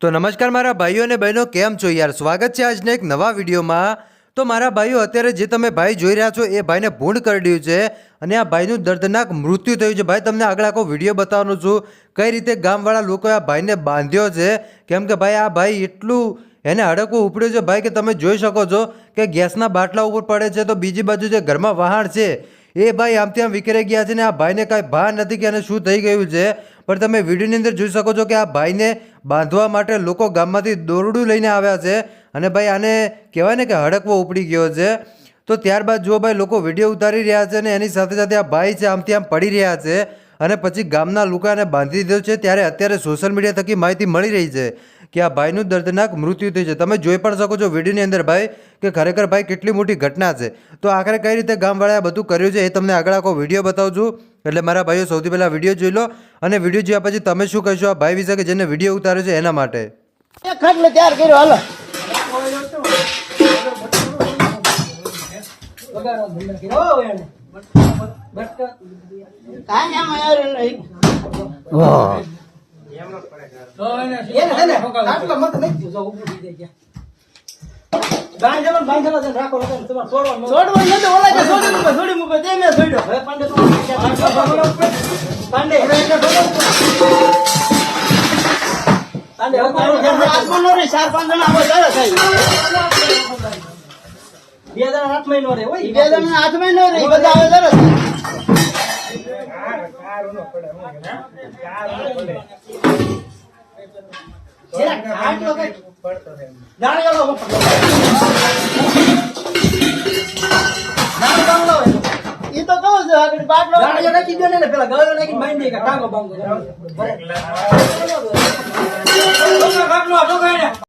તો નમસ્કાર મારા ભાઈઓ અને બહેનો, કેમ છો યાર? સ્વાગત છે આજના એક નવા વિડીયોમાં. તો મારા ભાઈઓ, અત્યારે જે તમે ભાઈ જોઈ રહ્યા છો, એ ભાઈને ભૂંડ કરડ્યું છે અને આ ભાઈનું દર્દનાક મૃત્યુ થયું છે. ભાઈ, તમને આગળ આખો વીડિયો બતાવવાનો છું. કઈ રીતે ગામવાળા લોકોએ આ ભાઈને બાંધ્યો છે? કેમ કે ભાઈ, આ ભાઈ એટલું એને હડકવું ઉપડ્યું છે ભાઈ, કે તમે જોઈ શકો છો કે ગેસના બાટલા ઉપર પડે છે, તો બીજી બાજુ જે ઘરમાં વહાણ છે, એ ભાઈ આમ વિખેરાઈ ગયા છે ને આ ભાઈને કાંઈ ભાન નથી કે એને શું થઈ ગયું છે? પણ તમે વિડીયોની અંદર જોઈ શકો છો કે આ ભાઈને બાંધવા માટે લોકો ગામમાંથી દોરડું લઈને આવ્યા છે. અને ભાઈ આને કહેવાય ને કે હડકવો ઉપડી ગયો છે. તો ત્યારબાદ જો ભાઈ, લોકો વીડિયો ઉતારી રહ્યા છે અને એની સાથે સાથે આ ભાઈ છે, આમથી આમ પડી રહ્યા છે. અને પછી ગામના લોકોને બાંધી દીધો છે. ત્યારે અત્યારે સોશિયલ મીડિયા થકી માહિતી મળી રહી છે. કે આ ભાઈનું દર્દનાક મૃત્યુ થયું છે. તમે જોઈ પણ શકો છો વિડીયોની અંદર ભાઈ કે ખરેખર ભાઈ કેટલી મોટી ઘટના છે. તો આખરે કઈ રીતે ગામવાળાએ આ બધું કર્યું છે એ તમને આગળ આખો વીડિયો બતાવું છું એટલે મારા ભાઈઓ સૌથી પહેલાં વીડિયો જોઈ લો અને વીડિયો જોયા પછી તમે શું કહેશો આ ભાઈ વિશે કે જેને વીડિયો ઉતાર્યો છે એના માટે? એક ખાટલો તૈયાર કર્યો હાલો. કાંઈ આમાં નહીં. એને જણા ને, ખાટલો મત નહીં. છોડવાનું નથી, ઓલા જે છોડી મૂકો, છોડી મૂકો, તે મેં છોડ્યો. પાંડે, આટલું ન રહે, ચાર પાંચ જણા આવો ચાલે સાહેબ. બે જણા હાથમાં ન રહે, ઈ બધા આવે ચાલે સાહેબ. જરાક ખાટલો કંઈક દાળ ગાળો વપરાય. દાળ ગાળો હોય. ઈ તો